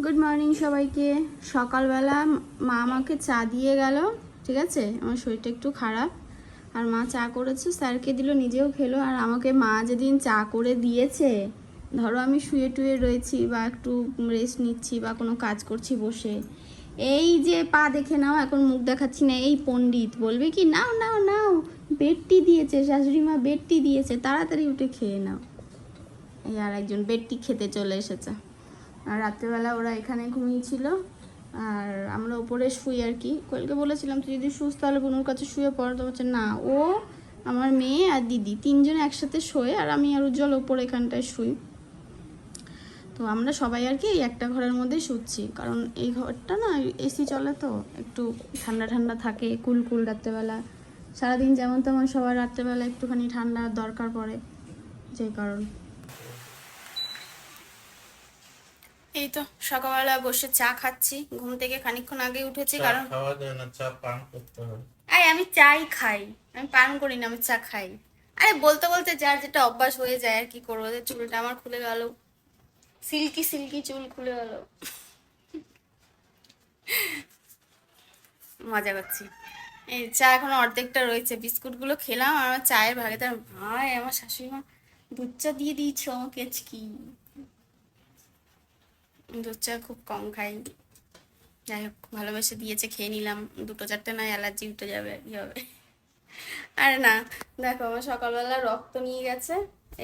Good morning সবাইকে। সকালবেলা মা আমাকে চা দিয়ে গেল, ঠিক আছে? আমার শরীরটা একটু খারাপ। আর মা চা করেছে, স্যারকে দিল, নিজেও খেলো। আর আমাকে মা যেদিন চা করে দিয়েছে, ধরো আমি শুয়ে টুয়ে রয়েছি বা একটু রেস্ট নিচ্ছি বা কোনো কাজ করছি বসে, এই যে পা দেখে নাও, এখন মুখ দেখাচ্ছি না, এই পণ্ডিত। বলবে কি, নাও নাও নাও, বেডটি দিয়েছে, শাশুড়ি মা বেডটি দিয়েছে, তাড়াতাড়ি উঠে খেয়ে নাও। এই আর একজন বেডটি খেতে চলে এসেছে। আর রাত্রেবেলা ওরা এখানে ঘুমিয়েছিল। আর আমরা ওপরে শুই আর কি। কোয়েলকে বলেছিলাম, তুই যদি শুস তাহলে বোনুর কাছে শুয়ে পড়। তো বলছে, না, ও আমার মেয়ে আর দিদি, তিনজন একসাথে শোয় আর আমি আর উজ্জ্বল ওপরে এখানটায় শুই। তো আমরা সবাই আর কি এই একটা ঘরের মধ্যে শুচ্ছি। কারণ এই ঘরটা না এসি চলে তো, একটু ঠান্ডা ঠান্ডা থাকে, কুল কুল রাত্রেবেলা। সারাদিন যেমন তেমন সবার রাত্রেবেলা একটুখানি ঠান্ডা দরকার পড়ে যে কারণ। এই তো সকালবেলা বসে চা খাচ্ছি। ঘুম থেকে খানিকক্ষণ আগে উঠেছি কারণ খাওয়া যায় না চা পান করতে হয়। আরে আমি চাই খাই। আমি পান করি না আমি চা খাই। আরে বলতে বলতে যার যেটা অভ্যাস হয়ে যায় আর কি করব চুলটা আমার খুলে গেল। সিল্কি সিল্কি চুল খুলে গেল। মজা করছি। এই চা এখন অর্ধেকটা রয়েছে বিস্কুটগুলো খেলাম আর আমার চায়ের ভাগে তার ভাই আমার শাশুড়ি মা দুধ চা দিয়ে দিয়েছ আমাকে আজকে। দুধ চা খুব কম খাই। যাই হোক, ভালোবেসে দিয়েছে, খেয়ে নিলাম। দুটো চারটে নয়, অ্যালার্জি উঠে যাবে, কি হবে? আরে না, দেখো, আমার সকালবেলা রক্ত নিয়ে গেছে,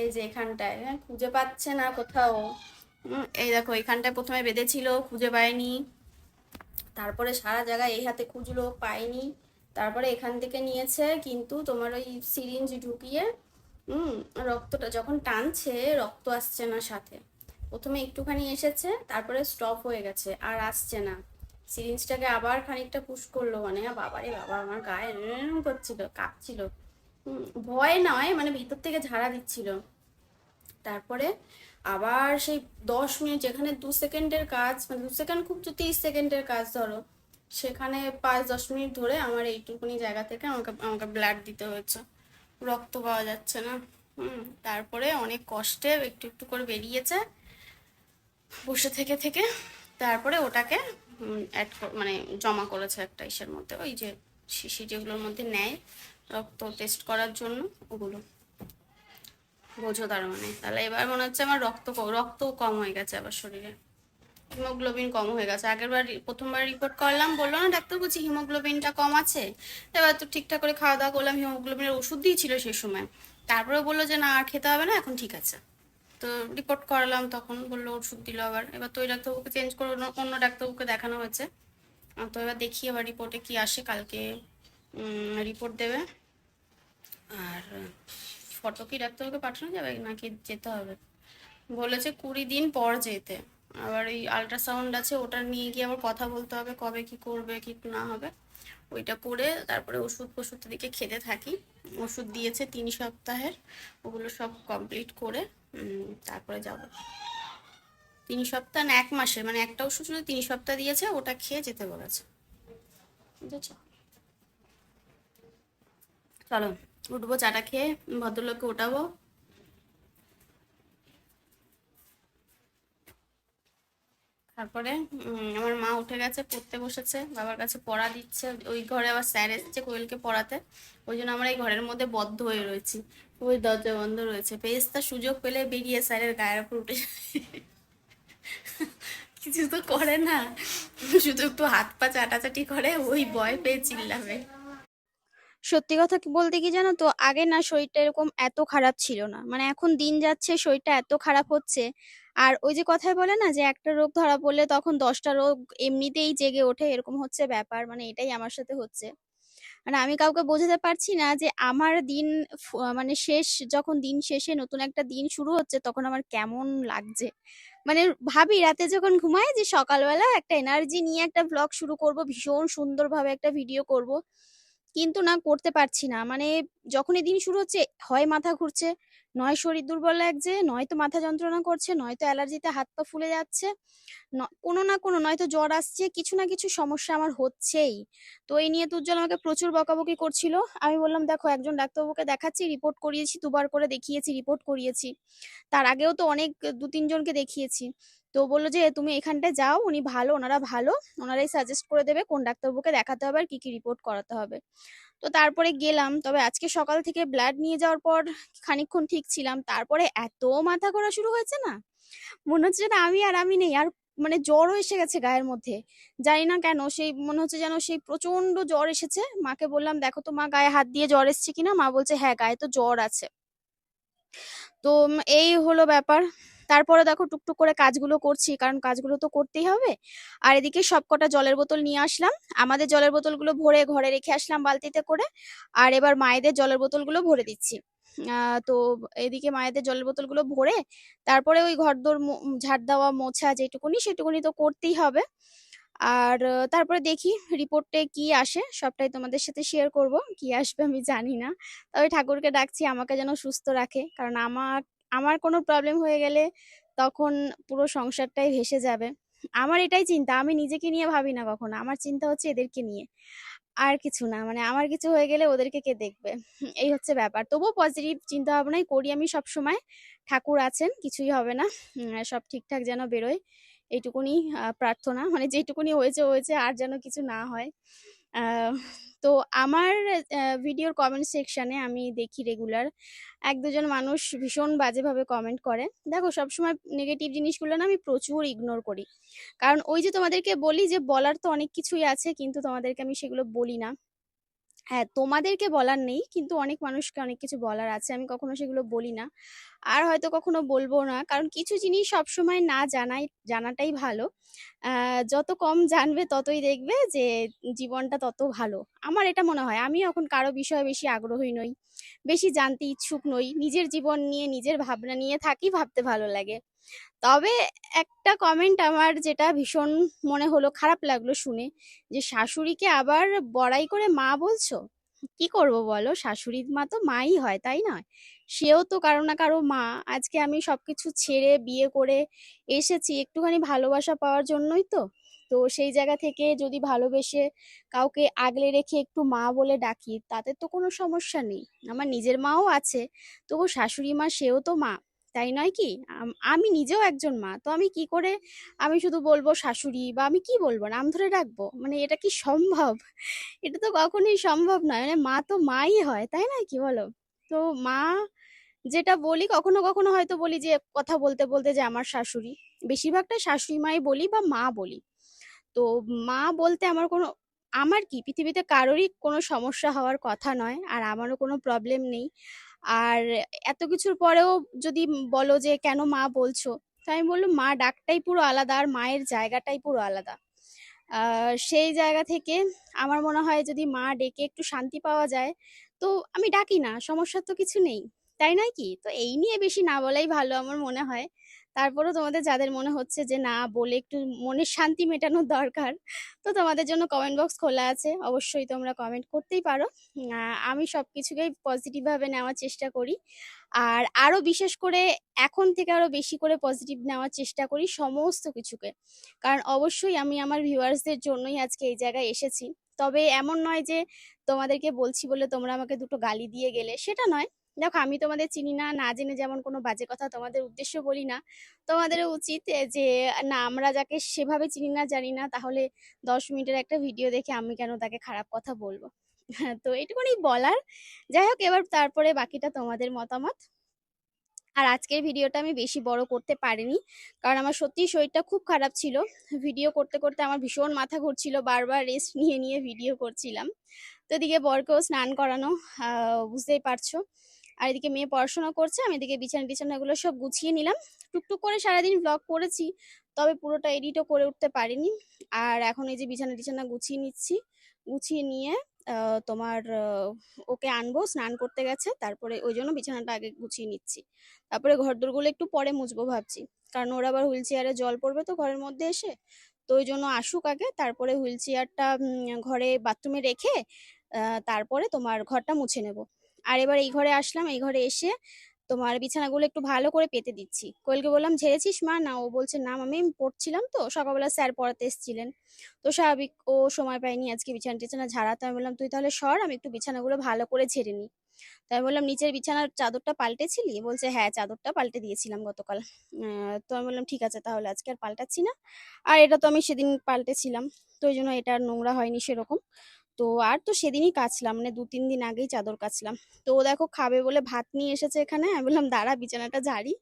এই যে এখানটায়। হ্যাঁ খুঁজে পাচ্ছে না কোথাও। এই দেখো, এখানটায় প্রথমে বেঁধেছিল, খুঁজে পায়নি। তারপরে সারা জায়গায় এই হাতে খুঁজলো, পায়নি। তারপরে এখান থেকে নিয়েছে, কিন্তু তোমার ওই সিরিঞ্জ ঢুকিয়ে রক্তটা যখন টানছে, রক্ত আসছে না সাথে। প্রথমে একটুখানি এসেছে, তারপরে স্টপ হয়ে গেছে, আর আসছে না। সিরিঞ্জটাকে আবার খানিকটা পুশ করল মানে বাবারে বাবা, আমার গায়ে করছিল, কাঁপছিল। ভয় নয় মানে ভিতর থেকে ঝাড়া দিচ্ছিল। তারপরে আবার সেই দশ মিনিট, যেখানে দু সেকেন্ডের কাজ মানে দু সেকেন্ড খুব তো তিরিশ সেকেন্ডের কাজ ধরো, সেখানে পাঁচ দশ মিনিট ধরে আমার এইটুকুনি জায়গা থেকে আমাকে আমাকে ব্লাড দিতে হয়েছে। রক্ত পাওয়া যাচ্ছে না। হুম, তারপরে অনেক কষ্টে একটু একটু করে বেরিয়েছে। বসে থেকে থেকে তারপরে ওটাকে অ্যাড মানে জমা করেছে একটা ইসের মধ্যে। ওই যে শিশি যেগুলোর মধ্যে নেয়, রক্ত টেস্ট করার জন্য, ওগুলো। বোঝো তার মানে। তাহলে এবার মনে হচ্ছে আমার রক্ত রক্ত কম হয়ে গেছে আবার শরীরে। হিমোগ্লোবিন কম হয়ে গেছে। আগের বার প্রথমবার রিপোর্ট করলাম, বলল, না, ডাক্তার বলছি হিমোগ্লোবিনটা কম আছে। এবার তো ঠিকঠাক করে খাওয়া দাওয়া করলাম। হিমোগ্লোবিনের ওষুধ দিয়েছিল সেই সময়। তারপরে বলল যে, না, আর খেতে হবে না, এখন ঠিক আছে। তো রিপোর্ট করালাম, তখন বলল ওষুধ দিল আবার। এবার তো ওই ডাক্তারবাবুকে চেঞ্জ করে অন্য- ডাক্তারবাবুকে দেখানো হয়েছে। তো এবার দেখি আবার রিপোর্টে কি আসে, কালকে রিপোর্ট দেবে। আর ফটো কি ডাক্তারবাবুকে পাঠানো যাবে নাকি যেতে হবে? বলেছে কুড়ি দিন পর যেতে। আবার এই আল্ট্রাসাউন্ড আছে, ওটা নিয়ে গিয়ে আবার কথা বলতে হবে, কবে কি করবে, কি না হবে। ওইটা করে তারপরে ওষুধ ফষুধ দিকে খেতে থাকি। ওষুধ দিয়েছে তিন সপ্তাহের, ওগুলো সব কমপ্লিট করে তারপরে যাব। তিন সপ্তাহ না, এক মাসে মানে একটা ওষুধ শুধু তিন সপ্তাহ দিয়েছে, ওটা খেয়ে যেতে বলেছে। বুঝেছ? চলো, উঠবো, চাটা খেয়ে ভদ্রলোককে ওঠাবো। তারপরে আমার মা উঠে গেছে, পড়তে বসেছে, বাবার কাছে পড়া দিচ্ছে। ওই ঘরে আবার স্যার এসেছে কোয়েলকে পড়াতে। ওই জন্য আমরা এই ঘরের মধ্যে বদ্ধ হয়ে রয়েছি। ওই দরজা বন্ধ রয়েছে। পেস্তা সুযোগ পেলে বেরিয়ে স্যারের গায়ের উপর উঠে। কিছু তো করে না। শুধু একটু হাত পা চাটাচাটি করে, ওই ভয় পেয়ে চিল্লাবে। সত্যি কথা বলতে কি জানো তো? আগে না শরীরটা এরকম এত খারাপ ছিল না। মানে এখন দিন যাচ্ছে, শরীরটা এত খারাপ হচ্ছে। আর ওই যে কথায় বলে না যে, একটা রোগ ধরা পড়লে তখন দশটা রোগ এমনিতেই জেগে ওঠে, এরকম হচ্ছে ব্যাপার। মানে এটাই আমার সাথে হচ্ছে। মানে আমি কাউকে বোঝাতে পারছি না যে, আমার দিন মানে শেষ, যখন দিন শেষে নতুন একটা দিন শুরু হচ্ছে, তখন আমার কেমন লাগছে? মানে ভাবি রাতে যখন ঘুমাই যে, সকালবেলা একটা এনার্জি নিয়ে একটা ব্লগ শুরু করব, ভীষণ সুন্দরভাবে একটা ভিডিও করব। কিন্তু না করতে পারছি না। মানে যখনই দিন শুরু হচ্ছে, হয় মাথা ঘুরছে। নয় শরীর দুর্বল লাগছে নয়তো মাথা যন্ত্রণা করছে নয়তো অ্যালার্জিতে হাত পা ফুলে যাচ্ছে কোনো না কোনো নয়তো জ্বর আসছে, কিছু না কিছু সমস্যা আমার হচ্ছেই। তো এই নিয়ে তো উজ্জ্বল আমাকে প্রচুর বকাবকি করছিল। আমি বললাম, দেখো, একজন ডাক্তারবাবুকে দেখাচ্ছি, রিপোর্ট করিয়েছি, দুবার করে দেখিয়েছি, রিপোর্ট করিয়েছি। তার আগেও তো অনেক দু তিনজনকে দেখিয়েছি। তো বলল যে, তুমি এখানটায় যাও, উনি ভালো, ওনারা ভালো, ওনারাই সাজেস্ট করে দেবে কোন ডাক্তারবাবুকে দেখাতে হবে আর কি কি রিপোর্ট করাতে হবে। তো তারপরে গেলাম, তবে আজকে সকাল থেকে ব্লাড নিয়ে যাওয়ার পর খানিকক্ষণ ঠিক ছিলাম, তারপরে এত মাথা ঘোরা শুরু হয়েছে না? মনে হচ্ছে যেন আমি আর আমি নেই, আর মানে জ্বরও এসে গেছে গায়ের মধ্যে। জানি না কেন, সেই মনে হচ্ছে যেন সেই প্রচণ্ড জ্বর এসেছে। মাকে বললাম, দেখো তো মা, গায়ে হাত দিয়ে জ্বর এসছে কিনা? মা বলছে হ্যাঁ গায়ে তো জ্বর আছে। তো এই হলো ব্যাপার। তারপরে দেখো টুকটুক করে কাজগুলো করছি, কারণ কাজগুলো তো করতেই হবে। আর এদিকে সবকটা জলের বোতল নিয়ে আসলাম। আমাদের জলের বোতলগুলো ভরে ঘরে রেখে আসলাম বালতিতে করে। আর এবার মায়েদের জলের বোতলগুলো ভরে দিচ্ছি। তো এদিকে মায়েদের জলের বোতলগুলো ভরে তারপরে ওই ঘরদোর ঝাড় দেওয়া, মোছা যেটুকুনি সেটুকুনি তো করতেই হবে। আর তারপরে দেখি রিপোর্টে কি আসে, সবটাই তোমাদের সাথে শেয়ার করব। কি আসবে আমি জানি না। তবে ঠাকুরকে ডাকছি, আমাকে যেন সুস্থ রাখে, কারণ আমার আমার কোনো প্রবলেম হয়ে গেলে তখন পুরো সংসারটাই ভেসে যাবে। আমার এটাই চিন্তা, আমি নিজেকে নিয়ে ভাবি না কখনো। আমার চিন্তা হচ্ছে এদেরকে নিয়ে। আর কিছু না মানে আমার কিছু হয়ে গেলে ওদেরকে কে দেখবে? এই হচ্ছে ব্যাপার। তবুও পজিটিভ চিন্তা ভাবনাই করি আমি সব সময় ঠাকুর আছেন, কিছুই হবে না। সব ঠিকঠাক যেন বেরোয়। এইটুকুনি প্রার্থনা। মানে যেটুকুনি হয়েছে হয়েছে, আর যেন কিছু না হয়। তো আমার ভিডিওর কমেন্ট সেকশানে আমি দেখি রেগুলার এক দুজন মানুষ ভীষণ বাজেভাবে কমেন্ট করে। দেখো, সবসময় নেগেটিভ জিনিসগুলো না আমি প্রচুর ইগনোর করি। কারণ ওই যে তোমাদেরকে বলি যে, বলার তো অনেক কিছুই আছে, কিন্তু তোমাদেরকে আমি সেগুলো বলি না। হ্যাঁ তোমাদেরকে বলার নেই, কিন্তু অনেক মানুষকে অনেক কিছু বলার আছে, আমি কখনো সেগুলো বলি না। আর হয়তো কখনো বলব না, কারণ কিছু জিনিস সবসময় না জানাই, জানাটাই ভালো। যত কম জানবে ততই দেখবে যে, জীবনটা তত ভালো। আমার এটা মনে হয় আমি এখন কারও বিষয়ে বেশি আগ্রহী নই। বেশি জানতে ইচ্ছুক নই। নিজের জীবন নিয়ে, নিজের ভাবনা নিয়ে থাকি, ভাবতে ভালো লাগে। তবে একটা কমেন্ট আমার যেটা ভীষণ মনে হলো, খারাপ লাগল শুনে, যে শাশুড়িকে আবার বড়াই করে মা বলছো? কি করব বলো? শাশুড়ি মা তো মাই হয়, তাই নয়? সেও তো কারও না কারও মা। আজকে আমি সবকিছু ছেড়ে, বিয়ে করে এসেছি, একটুখানি ভালোবাসা পাওয়ার জন্যই তো। তো সেই জায়গা থেকে যদি ভালোবেসে কাউকে আগলে রেখে একটু মা বলে ডাকি, তাতে তো কোনো সমস্যা নেই। আমার নিজের মাও আছে, তবু শাশুড়ি মা সেও তো মা, তাই নয় কি? আম- নিজেও একজন মা, তো আমি কি করে আমি শুধু বলব শাশুড়ি বা আমি কি বলব নাম ধরে ডাকবো? মানে এটা কি সম্ভব? এটা তো কখনোই সম্ভব নয়। মানে মা তো মাই হয়, তাই না কি বলো? তো মা যেটা বলি, কখনো কখনো হয়তো বলি যে কথা বলতে বলতে যে আমার শাশুড়ি। বেশিরভাগটা শাশুড়ি মাই বলি বা মা বলি। তো মা বলতে আমার কোনো, আমার কি? পৃথিবীতে কারোরই কোনো সমস্যা হওয়ার কথা নয় আর আমারও কোনো প্রবলেম নেই। আর এত কিছুর পরেও যদি বলো যে কেন মা বলছো, তো আমি বললাম, মা ডাকটাই পুরো আলাদা আর মায়ের জায়গাটাই পুরো আলাদা। সেই জায়গা থেকে আমার মনে হয় যদি মা ডেকে একটু শান্তি পাওয়া যায়, তো আমি ডাকি না, সমস্যার তো কিছু নেই, তাই নয় কি? তো এই নিয়ে বেশি না বলাই ভালো আমার মনে হয়। তারপরেও তোমাদের যাদের মনে হচ্ছে যে না, বলে একটু মনের শান্তি মেটানোর দরকার, তো তোমাদের জন্য কমেন্ট বক্স খোলা আছে। অবশ্যই তোমরা কমেন্ট করতেই পারো। আমি সব কিছুকেই পজিটিভভাবে নেওয়ার চেষ্টা করি। আর আরও বিশেষ করে এখন থেকে আরও বেশি করে পজিটিভ নেওয়ার চেষ্টা করি সমস্ত কিছুকে। কারণ অবশ্যই আমি আমার ভিউয়ার্সদের জন্যই আজকে এই জায়গায় এসেছি। তবে এমন নয় যে তোমাদেরকে বলছি বলে তোমরা আমাকে দুটো গালি দিয়ে গেলে, সেটা নয়। দেখো, আমি তোমাদের চিনি না না জেনে যেমন কোনো বাজে কথা তোমাদের উদ্দেশ্য বলি না। তোমাদেরও উচিত যে, না, আমরা যাকে সেভাবে চিনি না, জানি না, তাহলে দশ মিনিটের একটা ভিডিও দেখে আমি কেন তাকে খারাপ কথা বলব? তো এটুকুনি বলার। যাই হোক, এবার তারপরে বাকিটা তোমাদের মতামত। আর আজকের ভিডিওটা আমি বেশি বড় করতে পারিনি, কারণ আমার সত্যিই শরীরটা খুব খারাপ ছিল। ভিডিও করতে করতে আমার ভীষণ মাথা ঘুরছিল, বারবার রেস্ট নিয়ে নিয়ে ভিডিও করছিলাম। তো এদিকে বরকেও স্নান করানো বুঝতেই পারছ। আর এদিকে মেয়ে পড়াশোনা করছে, আমি এদিকে বিছানা টিছানাগুলো সব গুছিয়ে নিলাম। টুকটুক করে সারাদিন ব্লগ করেছি, তবে পুরোটা এডিটও করে উঠতে পারিনি। আর এখন এই যে বিছানা টিছানা গুছিয়ে নিচ্ছি, গুছিয়ে নিয়ে তোমার ওকে আনব, স্নান করতে গেছে, তারপরে ওই জন্য বিছানাটা আগে গুছিয়ে নিচ্ছি। তারপরে ঘর ঘরদোরগুলো একটু পরে মুছবো ভাবছি, কারণ ওর আবার হুইল চেয়ারে জল পড়বে তো ঘরের মধ্যে এসে, তো ওই জন্য আসুক আগে, তারপরে হুইল চেয়ারটা ঘরে বাথরুমে রেখে তারপরে তোমার ঘরটা মুছে নেব। আর এবার এই ঘরে আসলাম, এই ঘরে এসে তোমার বিছানাগুলো একটু ভালো করে পেতে দিচ্ছি। কোয়েলকে বললাম, ঝেড়েছিস মা? না, ও বলছে, না আমি পড়ছিলাম তো, সকালবেলা স্যার পড়াতে এসেছিলেন। তো স্বাভাবিক ও সময় পায়নি আজকে বিছানা টিছানা ঝাড়াতে। আমি বললাম, তুই তাহলে সর, আমি একটু বিছানাগুলো ভালো করে ঝেড়ে নিই। তাই বললাম, নিচের বিছানার চাদরটা পাল্টেছিলি? বলছে হ্যাঁ চাদরটা পাল্টে দিয়েছিলাম গতকাল। তো আমি বললাম, ঠিক আছে, তাহলে আজকে আর পাল্টাচ্ছি না। আর এটা তো আমি সেদিন পাল্টেছিলাম, তো ওই জন্য এটা আর নোংরা হয়নি সেরকম। তো আর তো সেদিনই কাচলাম মানে দু তিন দিন আগেই চাদর কাচলাম। তো ও দেখো খাবে বলে ভাত নিয়ে এসেছে এখানে। আমি বললাম, দাঁড়া, বিছানাটা ঝাড়ি।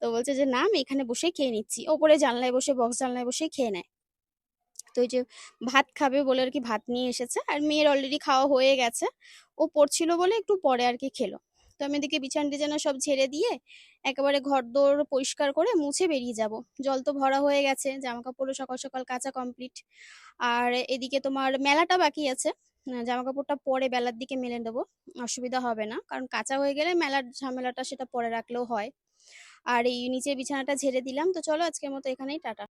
তো বলছে যে, না, আমি এখানে বসে খেয়ে নিচ্ছি। ওপরে জানলায় বসে বক্স জানলায় বসে খেয়ে নেয়। তো ওই যে ভাত খাবে বলে আর কি ভাত নিয়ে এসেছে। আর মেয়ের অলরেডি খাওয়া হয়ে গেছে। ও পড়ছিল বলে একটু পরে আর কি খেলো। তো আমি এদিকে বিছানা টিছানা সব ঝেড়ে দিয়ে একেবারে ঘর দোর পরিষ্কার করে মুছে বেরিয়ে যাব। জল তো ভরা হয়ে গেছে জামা কাপড়ও সকাল সকাল কাঁচা কমপ্লিট আর এদিকে তোমার মেলাটা বাকি আছে জামা কাপড়টা পরে বেলার দিকে মেলে দেবো অসুবিধা হবে না। কারণ কাঁচা হয়ে গেলে মেলার ঝামেলাটা সেটা পরে রাখলেও হয়। আর এই নিচের বিছানাটা ঝেড়ে দিলাম, তো চলো আজকের মতো এখানেই, টাটা।